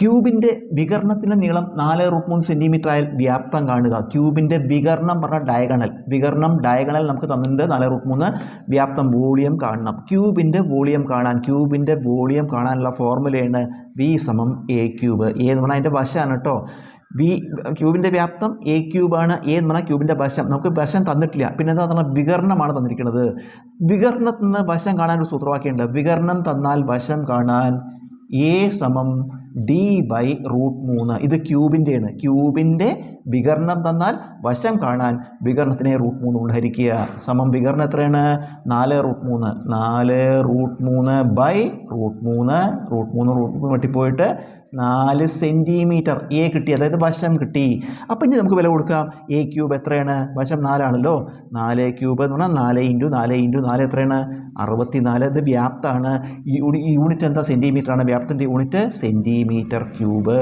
ക്യൂബിന്റെ വികരണത്തിന്റെ നീളം നാല് റൂട്ട് മൂന്ന് സെന്റിമീറ്റർ ആയാൽ വ്യാപ്തം കാണുക. ക്യൂബിന്റെ വികരണം പറഞ്ഞ ഡയഗണൽ വികരണം ഡയഗണൽ നമുക്ക് തന്നിട്ടുണ്ട് നാല് റൂട്ട് മൂന്ന് വ്യാപ്തം വോളിയം കാണണം. ക്യൂബിന്റെ വോളിയം കാണാൻ ക്യൂബിന്റെ വോളിയം കാണാനുള്ള ഫോർമുലയാണ് വി സമം എ ക്യൂബ് എ എന്ന് പറഞ്ഞാൽ അതിന്റെ വശമാണ് കേട്ടോ. വി ക്യൂബിന്റെ വ്യാപ്തം എ ക്യൂബാണ് എ എന്ന് പറഞ്ഞാൽ ക്യൂബിന്റെ വശം. നമുക്ക് വശം തന്നിട്ടില്ല. പിന്നെ എന്താ പറഞ്ഞാൽ വികരണമാണ് തന്നിരിക്കുന്നത്. വികരണത്തിൽ നിന്ന് വശം കാണാൻ ഒരു സൂത്രവാക്യമുണ്ട്. വികരണം തന്നാൽ വശം കാണാൻ എ സമം ഡി ബൈ റൂട്ട് മൂന്ന്. ഇത് ക്യൂബിന്റെയാണ്. ക്യൂബിന്റെ വികരണം തന്നാൽ വശം കാണാൻ വികരണത്തിനെ റൂട്ട് മൂന്ന് കൊണ്ട് ഹരിക്കുക സമം വികരണം എത്രയാണ്? നാല് റൂട്ട് മൂന്ന്. നാല് റൂട്ട് മൂന്ന് ബൈ റൂട്ട് മൂന്ന്. റൂട്ട് മൂന്ന് റൂട്ട് മൂന്ന് വെട്ടിപ്പോയിട്ട് നാല് സെന്റിമീറ്റർ എ കിട്ടി. അതായത് വശം കിട്ടി. അപ്പം ഇനി നമുക്ക് വില കൊടുക്കാം. എ ക്യൂബ് എത്രയാണ്? വശം നാലാണല്ലോ. നാല് ക്യൂബ് എന്ന് പറഞ്ഞാൽ നാല് ഇന്റു നാല് ഇന്റു നാല് എത്രയാണ്? അറുപത്തി നാല് ഇത് വ്യാപ്തമാണ്. ഈ യൂണിറ്റ് എന്താ? സെന്റിമീറ്റർ ആണ് വ്യാപ്തത്തിന്റെ യൂണിറ്റ് സെന്റിമീറ്റർ ക്യൂബ്.